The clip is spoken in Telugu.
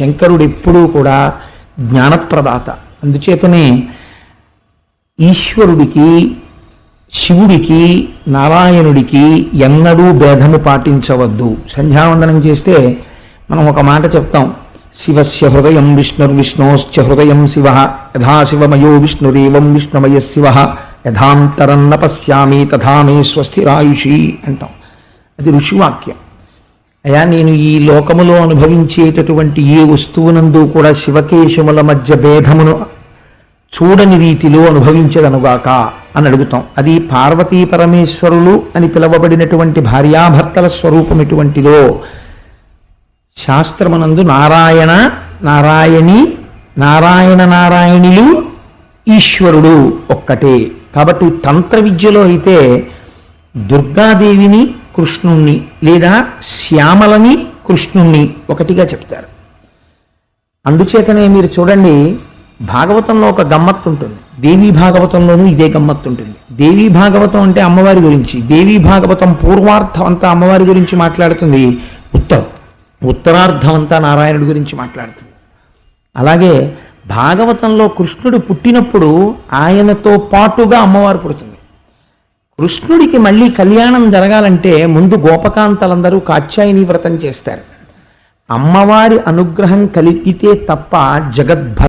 శంకరుడు ఎప్పుడూ కూడా జ్ఞానప్రదాత. అందుచేతనే ఈశ్వరుడికి శివుడికి నారాయణుడికి ఎన్నడూ భేదము పాటించవద్దు. సంధ్యావందనం చేస్తే మనం ఒక మాట చెప్తాం. శివస్య హృదయం విష్ణుర్విష్ణోశ్చ హృదయం శివ యథా శివమయో విష్ణురేవం విష్ణుమయ శివ యథాంతరం నపశ్యామి పశ్యామి స్వస్థిరాయుషి అంటాం. అది ఋషివాక్యం. అయా నేను ఈ లోకములో అనుభవించేటటువంటి ఏ వస్తువునందు కూడా శివకేశముల మధ్య భేదమును చూడని రీతిలో అనుభవించదనుగాక అని అడుగుతాం. అది పార్వతీ పరమేశ్వరులు అని పిలవబడినటువంటి భార్యాభర్తల స్వరూపం ఎటువంటిదో శాస్త్రమునందు నారాయణ నారాయణి నారాయణ నారాయణులు ఈశ్వరుడు ఒక్కటే. కాబట్టి తంత్ర విద్యలో అయితే దుర్గాదేవిని కృష్ణుణ్ణి లేదా శ్యామలని కృష్ణుణ్ణి ఒకటిగా చెప్తారు. అందుచేతనే మీరు చూడండి భాగవతంలో ఒక గమ్మత్తు ఉంటుంది దేవీ భాగవతంలోనూ ఇదే గమ్మత్తు ఉంటుంది దేవీ భాగవతం అంటే అమ్మవారి గురించి దేవీ భాగవతం పూర్వార్థం అంతా అమ్మవారి గురించి మాట్లాడుతుంది. ఉత్తరం ఉత్తరార్థం అంతా నారాయణుడి గురించి మాట్లాడుతుంది. అలాగే భాగవతంలో కృష్ణుడు పుట్టినప్పుడు ఆయనతో పాటుగా అమ్మవారు పుడుతుంది. కృష్ణుడికి మళ్ళీ కళ్యాణం జరగాలంటే ముందు గోపకాంతలందరూ కాత్యాయని వ్రతం చేస్తారు. అమ్మవారి అనుగ్రహం కలిగితే తప్ప జగద్భ